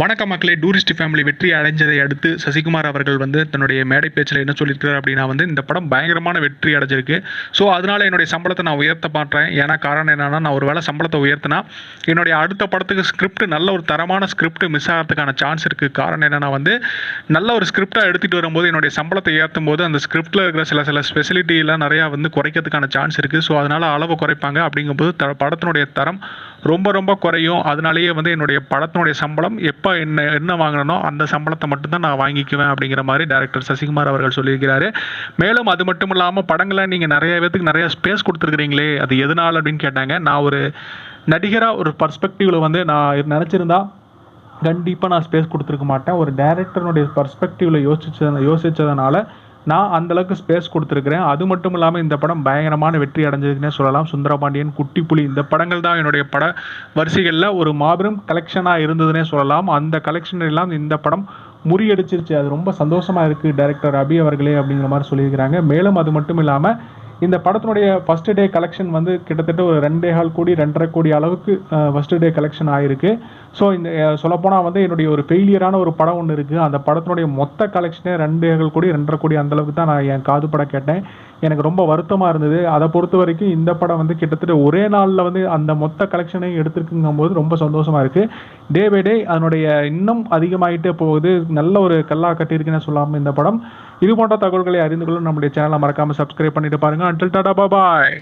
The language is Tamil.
வணக்க மக்களே டூரிஸ்ட் ஃபேமிலி வெற்றி அடைஞ்சதை அடுத்து சசிகுமார் அவர்கள் வந்து தன்னுடைய மேடை பேச்சில் என்ன சொல்லியிருக்கிறார் அப்படின்னா வந்து இந்த படம் பயங்கரமான வெற்றி அடைஞ்சிருக்கு. ஸோ அதனால என்னுடைய சம்பளத்தை நான் உயர்த்த மாட்டேன். ஏன்னா காரணம் என்னென்னா நான் ஒரு வேளை சம்பளத்தை உயர்த்தினா என்னுடைய அடுத்த படத்துக்கு ஸ்கிரிப்ட் நல்ல ஒரு தரமான ஸ்கிரிப்ட் மிஸ் ஆகிறதுக்கான சான்ஸ் இருக்குது காரணம் என்னென்னா வந்து நல்ல ஒரு ஸ்கிரிப்டாக எடுத்துகிட்டு வரும்போது என்னுடைய சம்பளத்தை ஏற்றும் போது அந்த ஸ்கிரிப்டில் இருக்கிற சில சில ஸ்பெசிலிட்டிலாம் நிறையா வந்து குறைக்கிறதுக்கான சான்ஸ் இருக்குது ஸோ அதனால் அளவு குறைப்பாங்க. அப்படிங்கும்போது த படத்தினுடைய தரம் ரொம்ப ரொம்ப குறையும். அதனாலேயே வந்து என்னுடைய படத்தினுடைய சம்பளம் எப்போ என்ன என்ன வாங்கினோ அந்த சம்பளத்தை மட்டும்தான் நான் வாங்கிக்குவேன் அப்படிங்கிற மாதிரி டேரக்டர் சசிகுமார் அவர்கள் சொல்லியிருக்கிறாரு. மேலும் அது மட்டும் இல்லாமல் படங்களை நீங்கள் நிறைய பேத்துக்கு நிறைய ஸ்பேஸ் கொடுத்துருக்குறீங்களே அது எதனால் அப்படின்னு கேட்டாங்க. நான் ஒரு நடிகராக ஒரு பர்ஸ்பெக்டிவில் வந்து நான் நினச்சிருந்தா கண்டிப்பாக நான் ஸ்பேஸ் கொடுத்துருக்க மாட்டேன். ஒரு டேரக்டருடைய பர்ஸ்பெக்டிவில் யோசிச்சது யோசித்ததுனால நான் அந்தளவுக்கு ஸ்பேஸ் கொடுத்துருக்குறேன். அது மட்டும் இல்லாமல் இந்த படம் பயங்கரமான வெற்றி அடைஞ்சதுன்னே சொல்லலாம். சுந்தரபாண்டியன் குட்டி புலி இந்த படங்கள் தான் என்னுடைய பட வரிசைகளில் ஒரு மாபெரும் கலெக்ஷனாக இருந்ததுன்னே சொல்லலாம். அந்த கலெக்ஷன் எல்லாம் இந்த படம் முறியடிச்சிருச்சு. அது ரொம்ப சந்தோஷமாக இருக்குது டைரக்டர் அபி அவர்களே அப்படிங்கிற மாதிரி சொல்லியிருக்கிறாங்க. மேலும் அது மட்டும் இல்லாமல் இந்த படத்தினுடைய ஃபர்ஸ்ட் டே கலெக்ஷன் வந்து கிட்டத்தட்ட ஒரு ரெண்டே ஹால் கோடி ரெண்டரை கோடி அளவுக்கு ஃபர்ஸ்ட் டே கலெக்ஷன் ஆயிருக்கு. ஸோ இந்த சொல்லப்போனால் வந்து என்னுடைய ஒரு ஃபெயிலியரான ஒரு படம் ஒன்று இருக்குது அந்த படத்தினுடைய மொத்த கலெக்ஷனே ரெண்டே ஹால் கோடி ரெண்டரை கோடி அந்த அளவுக்கு தான் நான் என் காது படம் கேட்டேன். எனக்கு ரொம்ப வருத்தமாக இருந்தது. அதை பொறுத்த வரைக்கும் இந்த படம் வந்து கிட்டத்தட்ட ஒரே நாளில் வந்து அந்த மொத்த கலெக்ஷனையும் எடுத்துருக்குங்கும் போது ரொம்ப சந்தோஷமாக இருக்குது டே பை டே அதனுடைய இன்னும் அதிகமாகிட்டே போகுது. நல்ல ஒரு கல்லா கட்டியிருக்குன்னு சொல்லாமல் இந்த படம். இது போன்ற தகவல்களை அறிந்து கொள்ள நம்முடைய சேனலை மறக்காமல் சப்ஸ்கிரைப் பண்ணிட்டு பாருங்கள் அன்டில் டாடா பாபாய்